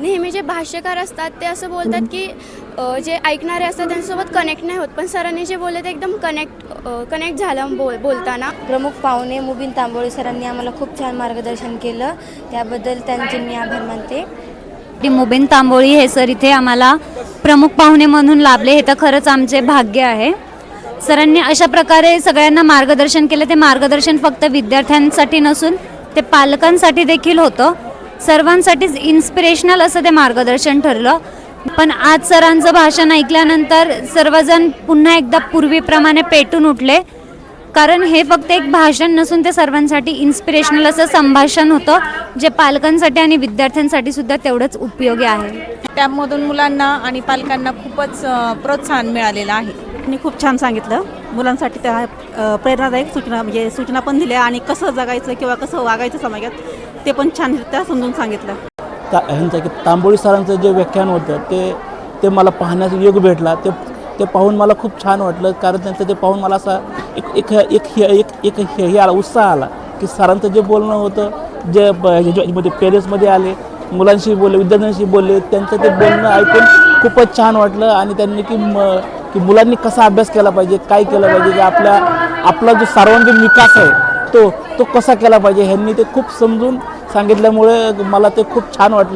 नेहमी जे भाष्यकार असतात ते असं बोलतात की जे ऐकणारे असतात त्यांच्यासोबत कनेक्ट नाही होत. पण सरांनी जे बोलले ते एकदम कनेक्ट कनेक्ट झालं बोल बोलताना. प्रमुख पाहुणे मुबीन तांबोळे सरांनी आम्हाला खूप छान मार्गदर्शन केलं. त्याबद्दल त्यांचे मी आभार मानते. मुबीन तांबोळी हे सर इथे आम्हाला प्रमुख पाहुणे म्हणून लाभले. हे तर खरंच आमचे भाग्य आहे. सरांनी अशा प्रकारे सगळ्यांना मार्गदर्शन केलं. ते मार्गदर्शन फक्त विद्यार्थ्यांसाठी नसून ते पालकांसाठी देखील होतं. सर्वांसाठीच इन्स्पिरेशनल असं ते मार्गदर्शन ठरलं. पण आज सरांचं भाषण ऐकल्यानंतर सर्वजण पुन्हा एकदा पूर्वीप्रमाणे पेटून उठले. कारण हे फक्त एक भाषण नसून ते सर्वांसाठी इन्स्पिरेशनल असं संभाषण होतं जे पालकांसाठी आणि विद्यार्थ्यांसाठी सुद्धा तेवढंच उपयोगी आहे. त्यामधून मुलांना आणि पालकांना खूपच प्रोत्साहन मिळालेलं आहे. त्यांनी खूप छान सांगितलं. मुलांसाठी त्या प्रेरणादायक सूचना म्हणजे सूचना पण दिल्या आणि कसं जगायचं किंवा कसं वागायचं समाजात ते पण छानरित्या समजून सांगितलं ता ह्यांचं की तांबोळी सरांचं जे व्याख्यान होतं ते ते मला पाहण्याचा योग भेटला. ते ते पाहून मला खूप छान वाटलं कारण त्यांचं ते पाहून मला असा एक एक एक हे- एक एक हे हे आला उत्साह आला की सरांचं जे बोलणं होतं जे म्हणजे पेरेंट्समध्ये आले मुलांशी बोलले विद्यार्थ्यांशी बोलले त्यांचं ते बोलणं ऐकून खूपच छान वाटलं. आणि त्यांनी की म की मुलांनी कसा अभ्यास केला पाहिजे काय केलं पाहिजे की आपल्या आपला जो सर्वांगीण विकास आहे तो तो कसा केला पाहिजे ह्यांनी ते खूप समजून सांगितल्यामुळे मला ते खूप छान वाटलं.